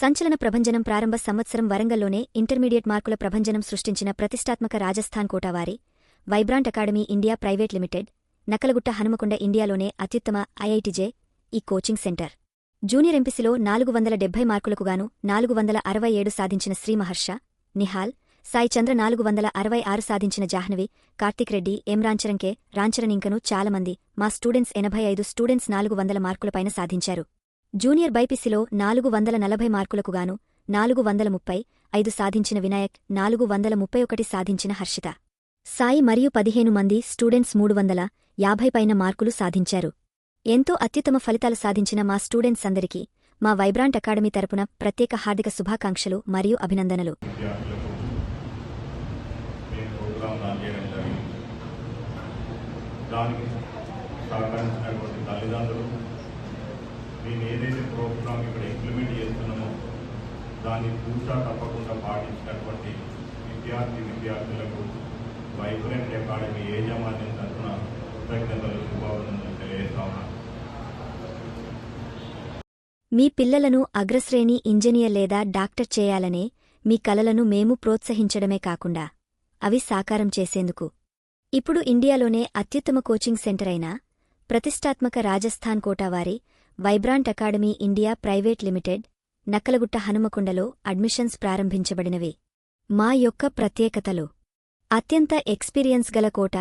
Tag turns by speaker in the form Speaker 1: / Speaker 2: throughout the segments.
Speaker 1: సంచలన ప్రభంజనం ప్రారంభ సంవత్సరం వరంగల్లోనే ఇంటర్మీడియట్ మార్కుల ప్రభంజనం సృష్టించిన ప్రతిష్టాత్మక Rajasthan కోటావారి vibrant academy India private limited Nakalagutta Hanumakonda ఇండియాలోనే అత్యుత్తమ ఐఐటిజే ఈ కోచింగ్ సెంటర్. జూనియర్ ఎంపీసీలో నాలుగు వందల డెబ్బై మార్కులకు గాను నాలుగు వందల అరవై ఏడు సాధించిన శ్రీమహర్ష నిహాల్ సాయి చంద్ర నాలుగు వందల అరవై ఆరు సాధించిన జాహ్నవి కార్తిక్ రెడ్డి ఎం రాంచరంకే రాంచరన్ ఇంకను చాలామంది మా స్టూడెంట్స్ ఎనభై ఐదు స్టూడెంట్స్ నాలుగు వందల మార్కులపైన సాధించారు. జూనియర్ బైపిసిలో నాలుగు వందల నలభై మార్కులకుగాను నాలుగు వందల ముప్పై ఐదు సాధించిన వినాయక్ నాలుగు వందల ముప్పై ఒకటి సాధించిన హర్షిత. సాయి మరియు పదిహేను మంది స్టూడెంట్స్ మూడు వందల యాభై పైన మార్కులు సాధించారు. ఎంతో అత్యుత్తమ ఫలితాలు సాధించిన మా స్టూడెంట్స్ అందరికీ మా వైబ్రాంట్ అకాడమీ తరపున ప్రత్యేక హార్దిక శుభాకాంక్షలు మరియు అభినందనలు.
Speaker 2: దానికి ప్రోగ్రామ్ ఇక్కడ ఇంప్లిమెంట్ చేస్తున్నామో. దాన్ని పూర్తా తప్పకుండా పాటించినటువంటి విద్యార్థి విద్యార్థులకు వైబ్రెంట్ అకాడమీ యాజమాన్యం తరఫున కృతజ్ఞతలు శుభాభినందనలు తెలియజేస్తా ఉన్నాను.
Speaker 1: మీ పిల్లలను అగ్రశ్రేణి ఇంజనీర్ లేదా డాక్టర్ చేయాలనే మీ కలలను మేము ప్రోత్సహించడమే కాకుండా అవి సాకారం చేసేందుకు. ఇప్పుడు ఇండియాలోనే అత్యుత్తమ కోచింగ్ సెంటర్ అయిన ప్రతిష్టాత్మక Rajasthan కోటావారి Vibrant Academy India Private Limited Nakkalagutta హనుమకొండలో admissions ప్రారంభించబడినవి. మా యొక్క ప్రత్యేకతలు. అత్యంత ఎక్స్పీరియన్స్ గల కోట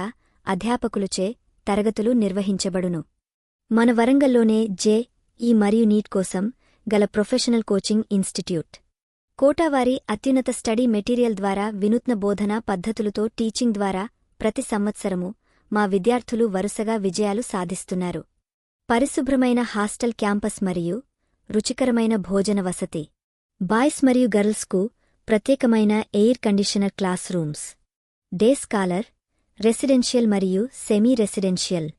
Speaker 1: అధ్యాపకులుచే తరగతులు నిర్వహించబడును. మన వరంగల్లోనే జే ఈ మరియు నీట్ కోసం గల ప్రొఫెషనల్ కోచింగ్ ఇన్స్టిట్యూట్. కోటావారి అత్యున్నత స్టడీ మెటీరియల్ ద్వారా వినూత్న బోధనా పద్ధతులతో టీచింగ్ ద్వారా ప్రతి సంవత్సరము మా విద్యార్థులు వరుసగా విజయాలు సాధిస్తున్నారు. పరిశుభ్రమైన హాస్టల్ క్యాంపస్ మరియు రుచికరమైన భోజన వసతి. బాయ్స్ మరియు గర్ల్స్కు ప్రత్యేకమైన air conditioner class rooms. Day scholar residential మరియు సెమీ రెసిడెన్షియల్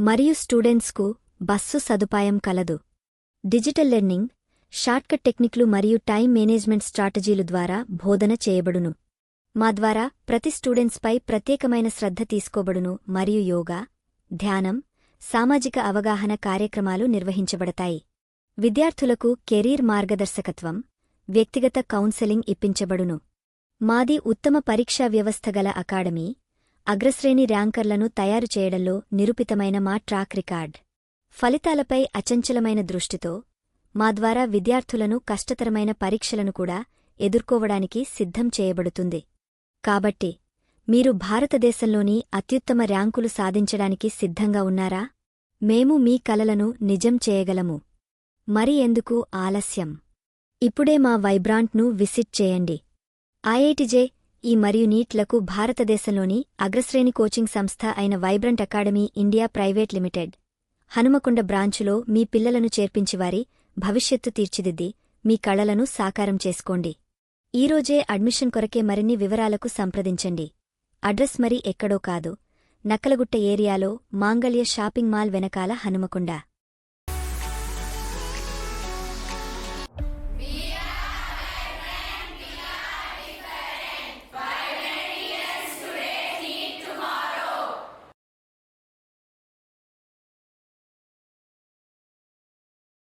Speaker 1: మరియు స్టూడెంట్స్కు బస్సు సదుపాయం కలదు. డిజిటల్ లెర్నింగ్ షార్ట్కట్ టెక్నిక్లు మరియు టైం మేనేజ్మెంట్ స్ట్రాటజీలు ద్వారా బోధన చేయబడును. మా ద్వారా ప్రతి స్టూడెంట్స్పై ప్రత్యేకమైన శ్రద్ధ తీసుకోబడును మరియు యోగా ధ్యానం సామాజిక అవగాహన కార్యక్రమాలు నిర్వహించబడతాయి. విద్యార్థులకు కెరీర్ మార్గదర్శకత్వం వ్యక్తిగత కౌన్సెలింగ్ ఇప్పించబడును. మాది ఉత్తమ పరీక్షా వ్యవస్థ గల అకాడమీ అగ్రశ్రేణి ర్యాంకర్లను తయారు చేయడంలో నిరూపితమైన మా ట్రాక్ రికార్డ్. ఫలితాలపై అచంచలమైన దృష్టితో మా ద్వారా విద్యార్థులను కష్టతరమైన పరీక్షలను కూడా ఎదుర్కోవడానికి సిద్ధం చేయబడుతుంది. కాబట్టి మీరు భారతదేశంలోని అత్యుత్తమ ర్యాంకులు సాధించడానికి సిద్ధంగా ఉన్నారా? మేము మీ కలలను నిజం చేయగలము. మరి ఎందుకు ఆలస్యం? ఇప్పుడే మా వైబ్రాంట్ను విసిట్ చేయండి. ఐఐటిజే ఈ మరియు నీట్లకు భారతదేశంలోని అగ్రశ్రేణి కోచింగ్ సంస్థ అయిన vibrant academy India private limited Hanumakonda బ్రాంచులో మీ పిల్లలను చేర్పించివారి భవిష్యత్తు తీర్చిదిద్ది మీ కళలను సాకారం చేసుకోండి. ఈరోజే అడ్మిషన్ కొరకే మరిన్ని వివరాలకు సంప్రదించండి. అడ్రస్ మరి ఎక్కడో కాదు. నక్కలగుట్ట ఏరియాలో మాంగళ్య షాపింగ్ మాల్ వెనకాల హనుమకొండ.